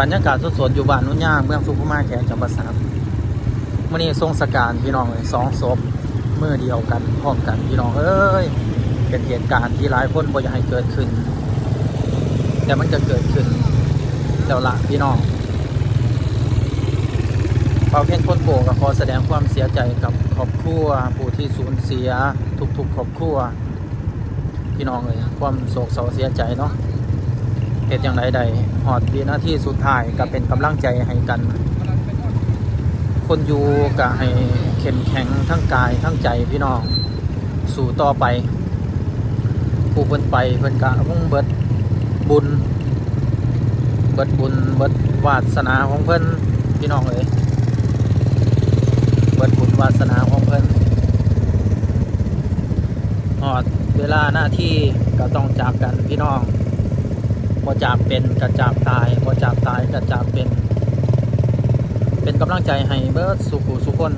บรรยากาศสดๆอยู่บ้านนุ่นย่างเมืองสุขุมาแขกจังหวัดสระบุรีมื่อนี้ทรงสการพี่น้องเลยสองศพเมื่อเดียวกันพร้อมกันพี่น้องเอ้ยเป็นเหตุการณ์ที่หลายคนบ่อยากให้เกิดขึ้น แต่มันจะเกิดขึ้นแล้วละพี่น้องเป่าเพ่นพ้นโกก็ขอแสดงความเสียใจกับครอบครัวผู้ที่สูญเสียทุกๆครอบครัวพี่น้องเลยความโศกเศร้าเสียใจเนาะ เหตุอย่างใดใดหอดวีนาทีสุดท้ายก็เป็นกำลังใจให้กัน คนอยู่ก็ให้เข้มแข็งทั้งกายทั้งใจพี่น้อง สู่ต่อไป ผู้เพิ่นไปเพิ่นกะมุ่งเบิดบุญ เบิดบุญเบิดวาสนาของเพิ่นพี่น้องเอ้ยเบิดบุญวาสนาของเพิ่นหอดเวลาหน้าที่ก็ต้องจากกันพี่น้อง พอจากเป็นก็จากตายพอจากตายก็จากเป็น เป็นกำลังใจให้เบิร์ดสุขุสุคน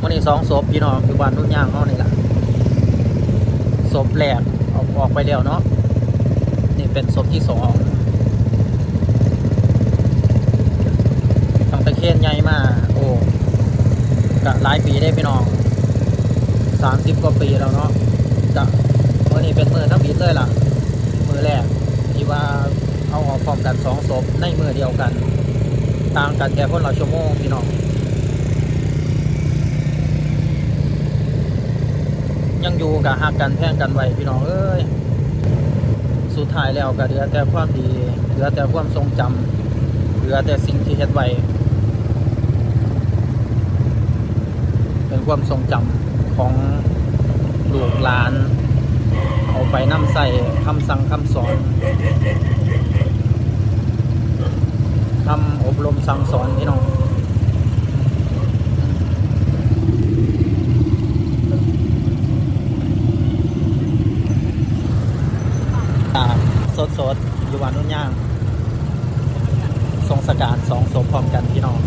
วันนี้สองศพพี่น้องอยู่บ้านนุ่นย่างเขานี่แหละศพแรกเอาออกไปแล้วเนาะนี่เป็นศพที่สองตั้งแต่เคนใหญ่มากโอ้กะหลายปีได้พี่น้องสามสิบกว่าปีแล้วเนาะกะ วันนี้เป็นมือทั้งบิดเลยล่ะ มือแรกที่ว่าเอาออกพร้อมกันสองศพในมือเดียวกัน ต่างกันแค่คนละชั่วโมงพี่น้องยังอยู่กับหักกันแพ่งกันไว้พี่น้องเอ้ยสุดท้ายแล้วก็เหลือแต่ความดีเหลือแต่ความทรงจำเหลือแต่สิ่งที่เฮ็ดไว้เป็นความทรงจำของลูกหลาน เอาไปนำใส่คำสั่งคำสอนคำอบรมสั่งสอนพี่น้องตามสดสดอยู่วันนุ่นย่างทรงสการสองศพพร้อมกันพี่น้อง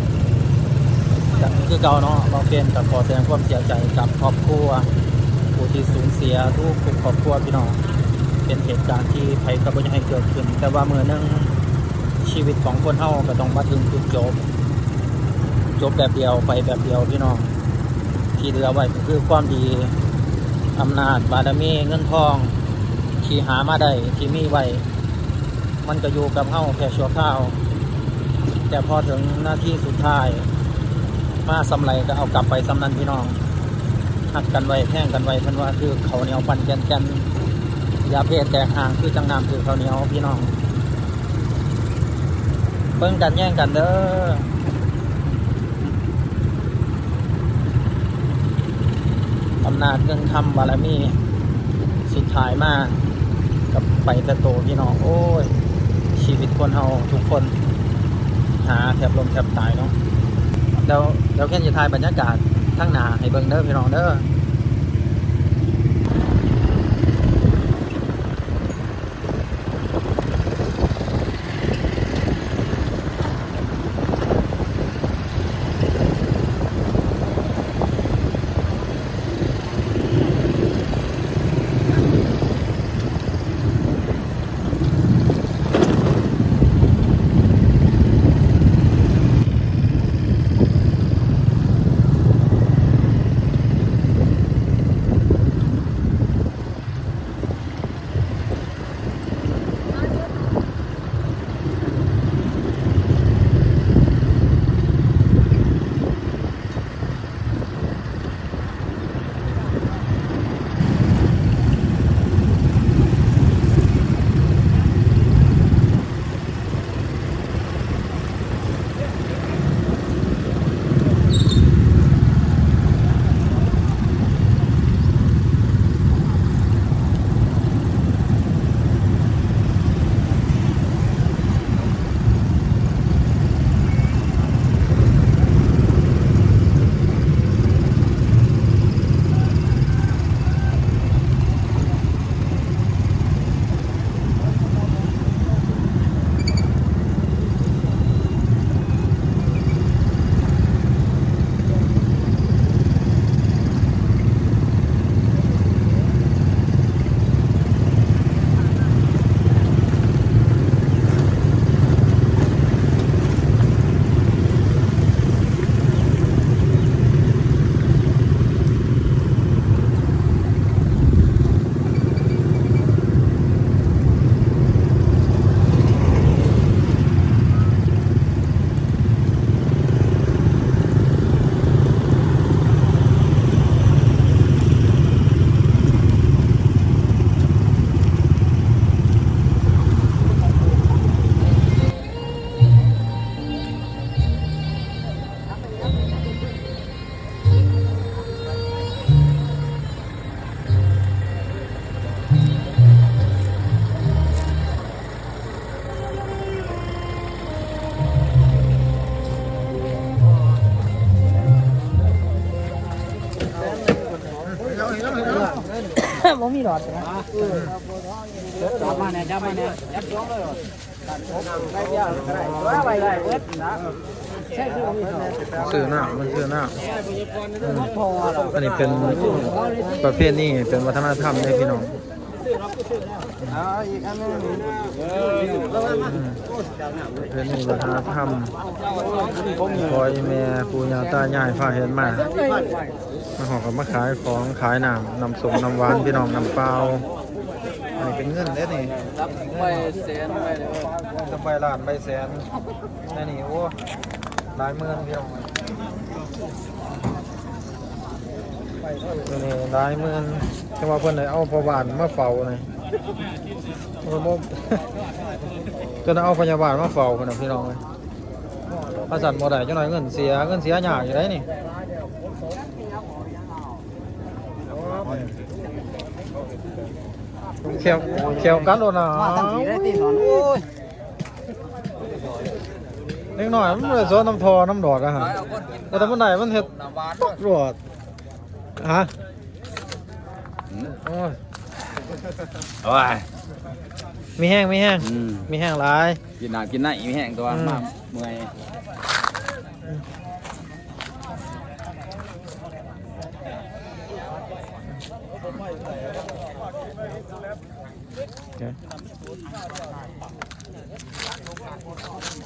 จากนี้คือเก่าเนาะบางเพียนกับขอแสดงความเสียใจกับครอบครัว ผู้ที่สูญเสียทุกครอบครัวพี่น้องเป็นเหตุการณ์ที่ใครก็ไม่อยากให้เกิดขึ้น แต่ว่าเมื่อนึงชีวิตของคนเฮาก็ต้องมาถึงจุดจบ จบแบบเดียวไปแบบเดียวพี่น้องที่เหลือไว้ก็คือความดีอำนาจบารมีเงินทองที่หามาได้ที่มีไว้มันก็อยู่กับเฮาแค่ชั่วคราว แต่พอถึงหน้าที่สุดท้าย มาสำไรก็เอากลับไปสำนันพี่น้อง หักกันไว้แท่งกันไว้เพิ่นว่าคือเขาเหนียวปันแกนแกนยาเพศแตกห่างคือจังน้ำคือเขาเหนียวพี่น้องเบิ่งกันแย่งกันเด้ออำนาจเงินคำบารมีสุดท้ายมากับไปแต่โตพี่น้องโอ้ย ชีวิตคนเฮาทุกคน หาแทบลมแทบตายเนาะเดี๋ยวเดี๋ยวแค่จะถ่ายบรรยากาศ ทั้งหนาให้เบิ่งเด้อพี่น้องเด้อ มีหลอดนะจับมาเนี่ยจับมาเนี่ยจับสองเลยไปเดียวก็ได้ว่าไปได้เบิดนะใช่คือมีหลอดซื้อหน้ามันซื้อหน้าพอแล้วอันนี้เป็นประเภทนี้เป็นวัฒนธรรมเลยพี่น้องอ๋ออีกอันนึงอืมประเภทนี้วัฒนธรรมคอยแม่ปู่ย่าตายายพาเห็นมา มาหอกับมาขายของขายน้ำน้ำสมน้ำหวานพี่น้องน้ำเปล่าอันนี้เป็นเงินเด้อนี่รับไปเสียนไปเลยจะไปล้านใบแสนอันนี้โอ้หลายหมื่นพี่น้องนนี้หลายหมื่นแต่ว่าเพิ่อนได้เอาพอบานมาเฝ้านี่เพิ่นบ่จนเอาพยาบาลมาเฝ้าคนน่ะพี่น้องเลยอาสันบ่ได้จังหน่อยเงินเสียเงินเสียหยาอยู่ได้นี่ เขียวเขียวกันโดนอะมาตั้งทีได้ตีสอนโอ้ยเล็กน้อยมันบ่ได้สอนน้ำทอน้ำดอดอะฮะแต่ถ้ามันไหนมันเฮ็ดน้ำหวานตกรวดฮะโอ้ยโอ้ยมีแห้งมีแห้งอืมมีแห้งหลายกินน้ำกินน้ำอีแห้งตัวอืมมากเมื่อย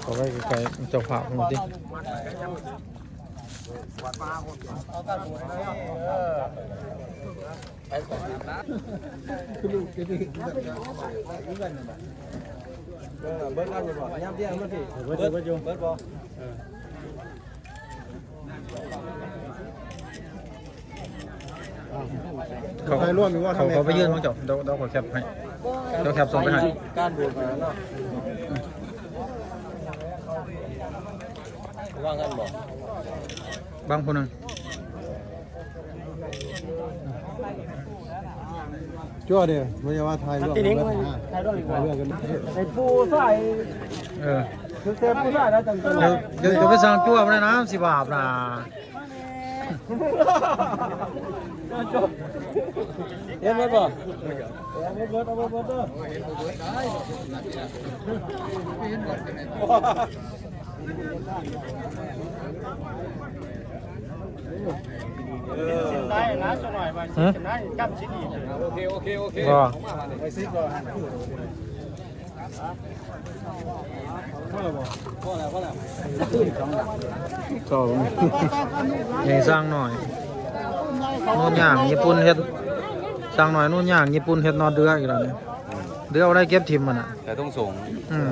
ขอไปไกลๆเจ้าภาพมันดิเขาไปร่วมว่าเขาเขาไปยื่นมั้งเจ้าเดี๋ยวเดี๋ยวขอแคปให้ เดี๋ยวแคปส่งไปให้การบูดมาเนาะว่างกันบ่บางคนหนึงชั่วเดียวไม่ใช่ว่าไทยร่วมตีกันิ้งนไว้นะใครต้องอีกเรื่องกันไอ้ปูใส่เออคือเต็มปูใส่แล้วจังจังเดี๋ยวเดี๋ยวเดี๋ยวไปสั่งจั่วมาเลยนะสิบาทนะ เห็นไหมบ่เอาไปเบิดเอาไปเบิดเด้อได้นะจะหน่อยมาฮะได้กั้มชิ้นอีกโอเคโอเคโอเคก็ไปซิก่อ นพ่อแล้วพ่อแล้วก็ยังสร้างหน่อยนู่นย่างญี่ปุ่นเฮ็ดสร้างหน่อยนู่นย่างญี่ปุ่นเฮ็ดนอเดืออีกแล้วเนี่ยเดือเอาได้เก็บทิมมันอะแต่ต้องส่งอืม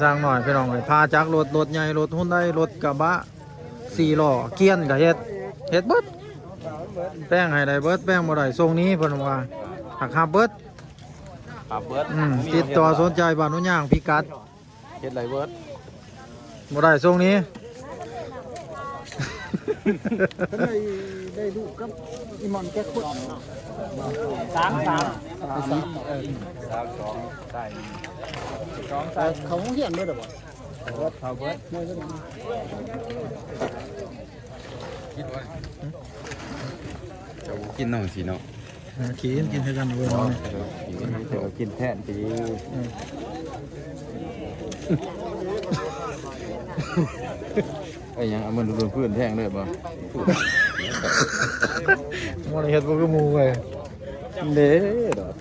สร้างหน่อยพี่น้องเลยพาจักรรถรถใหญ่รถหุ่นได้รถกระบะสี่ล้อเกียนก็เฮ็ดเฮ็ดเบิดแป้งให้ได้เบิดแป้งบ่ได้ทรงนี้เพิ่นว่าหักหับเบิด ขับเบิร์ดอืมติดต่อสนใจบ้านนุ่นย่างพิกัดเฮ็ดไรเบิร์ดบ่ได้ทรงนี้ ได้ได้ดูกับอีมอนแก้ขุดสามสามสามสองใช่สองสามเขาเหียนด้วยหรอบ่ขับเบิร์ดจะกินน้องสิเนาะ ขี่กินให้กันเว้ยน้องเดี๋ยวกินแทนปีไอ้ยังเอามันโดนพื้นแทงเลยบ่บ่ได้เฮ็ดบ่คือหมู่เว้ยเด้ดอก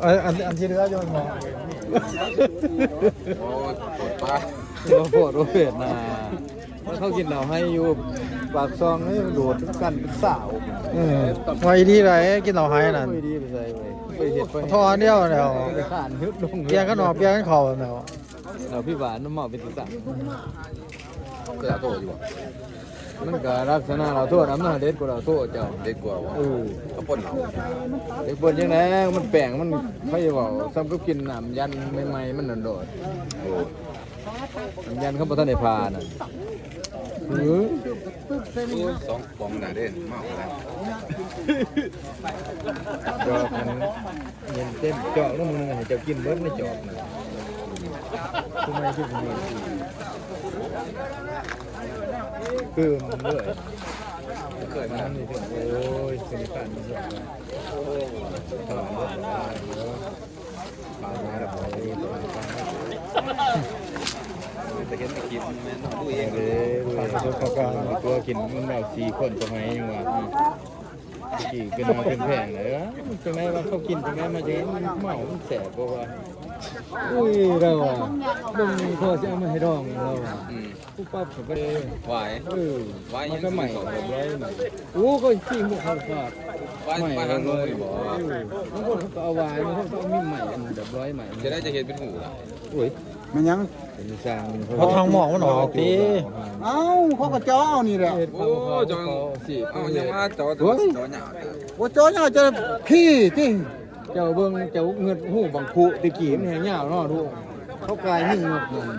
เอ้ยอันอันที่เหลืออยู่มันบ่โอ้ยปวดปากโอ้โหโรเบิร์ตนะมันเขากินเหล้าให้อยู่ ปากซองให้มันโดดกันเป็นสาวเออไว้ดีไรกินเหล้าไห้นั่นไม่ดีไปใส่ไปไปเห็ดไปทออันเดียวแล้ว ไปขานฮึดลงเปียกกันออกเปียกกันเข้าแล้วเราพี่หวานน้ำหมอกเป็นติดสักก็เราโตอยู่มันก็ลักษณะเราโทษน้ำหน้าเด็ดกว่าเราโทษเจ้าเด็ดกว่าเออก็ป่นเราเด็กป่นยังไงมันแปลงมันไม่บอกซ้ำก็กินน้ำยันใหม่ๆมันนันโดดน้ำยันเขาบอกท่านในพาน่ะ เออสองปองหน่ะเด่นมากเลยจอกมันเย็นเต็มจอกแล้วมึงให้เจ้ากินเบิดไม่จอกนะทำไมที่ผมคือมันด้วยยมาโอ้ยเป็นการมีส่วนถอนปามาแล้วพอดีตัวปา แต่เห็นไปกินแม่นดูเองเออตัวเขาก็ตัวกินมันแบบสี่คนทำไมยังวะกี่เป็นมาเป็นแพงเลยจังไงว่าเขากินจังไงมาจังไงมันเมามันแสบเพราะว่าอุ้ยเราอะมึงพอจะเอามาให้ดองเราอะอืมปุ๊บปั๊บผมก็เลยไหวเออไหวมันก็ใหม่แบบไรใหม่โอ้ก็จริงพวกเขาฝากไหวใหม่ไหวเลทางน้นยบ่บางคนเขาก็เอาวายบางคนเขาเอามีใหม่อันแบบร้อยใหม่จะได้จะเห็นเป็นหูล่ะโอ้ย มันยัง เป็นสร้างเพราะทางหมอกมันออกตีเอ้าเขาก็จ้อเอานี่แหละโอ้จองสิเอ้ายังว่าจอจอจอหยาบว่าจ้อเนี่ยจะขี้ที่เจ้าเบิ่งเจ้าเงินหูบังคุตะกี้มันแหงยาวเนาะทุกเขากลายยิ่งงดนั่น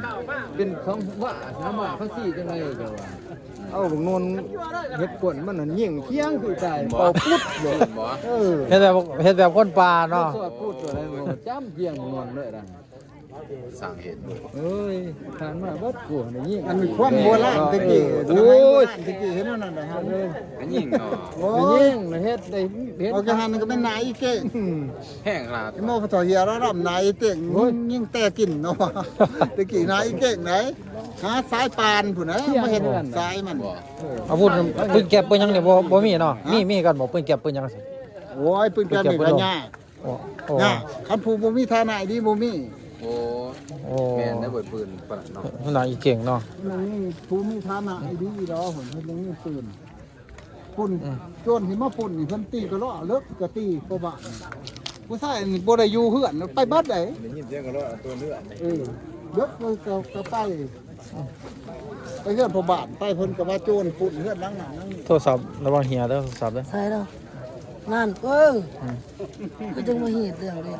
เป็นของว่าน้ำมาเขาสี่จังไงเจ้าว่าเอาบังนนเฮ็ดกวนมันนั่นยิ่งเคียงคือตายเป่าปุ๊บเลยบ่เออเฮ็ดแบบเฮ็ดแบบคนป่าเนาะสอดพูดตัวอะไรบ่จ้ำเคียงนวลเลยล่ะ สั่งเห็นเอ้ยทานมาเบิดกลัวนี่ยิ่งมันมีความโบราณตะกี้โอ้ยตะกี้เห็นนั่นน่ะฮะอันยิ่งเนาะโอ้มันยยิ่งนะเฮ็ดได้เฮ็ดเอาจะหันก็เป็นนายอีเก่งอืมแห้งขนาดไอ้โมกต่อเฮียแล้วรับนายอีเก่งโอ้ยยิ่งแต่กินเนาะตะกี้นายอีเก่งไหนหาสายปานผู้นะมาเห็นสายมันบ่อาวุธปืนแก็บปืนหยังเนี่ยบ่บ่มีเนาะมีมีกันบ่ปืนแก็บปืนหยังสิโอ้ยปืนกันนี่ก็ยากโอ้โอ้ยากคันผู้บ่มีฐานะดีบ่มี โอ้โอ้แม่นได้เบิดปืนปะเนาะมันน่าอีเก่งเนาะมันนี่ผู้มีฐานะดีดอกผมเพิ่นยังมีปืนปุ่นอืมโจรที่มาปุ่นนี่เพิ่นตีก็ล้อเลิกก็ตีก็บ้านผู้ชายนี่บ่ได้อยู่เฮือนไปบัดได้ได้ยินเสียงก็ร้อตัวเนื้อเออเลิกก็ก็ก็ไปไปเฮือนพ่อบ้านไปเพิ่นก็ว่าโจรปุ่นเฮือนหลังนั้นนั่นโทรศัพท์ระวังเหียเด้อโทรศัพท์เด้อใช่แล้วนั่นเออก็จึงมาเหตุเรื่องเดียว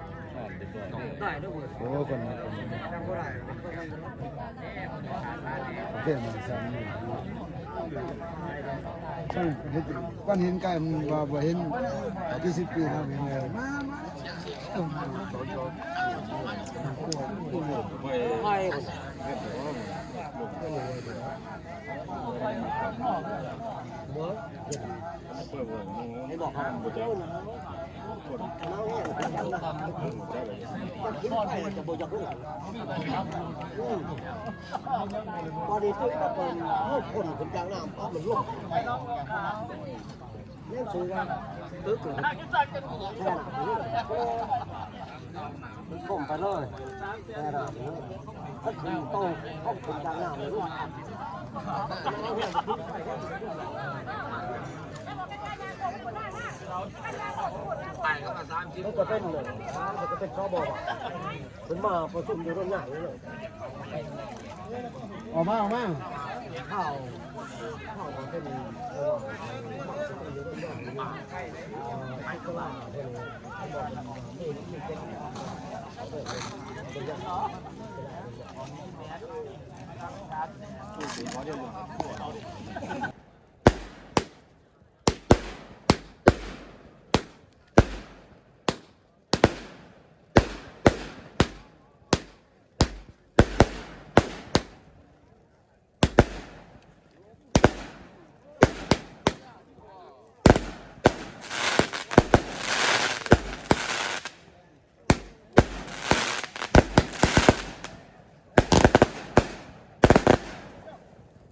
นโอ้คนนั้นเพื่อนมันซ้ำนี่ก้อนเห็นกันว่าบ่เห็นกี่สิบปีแล้วเป็นไงมามาพอดี ตัวก็เป็นลูกคนคนกลางน้ำปั๊บมันล่วงเล่นสูงกันตึ๊กเลยมันก้มไปเลยแค่นั้นถ้าคือโตเข้าคนกลางน้ำเลยลูก ไปก็มาสามชิ้นมัก็เป็นเลยมันก็เป็นข้อบอกเป็นมาผสมอยู่ตรงวหอย่นเลยออกมาออกมาข้าวข้ามันก็มีไม่ก็ว่าเป็นเป็น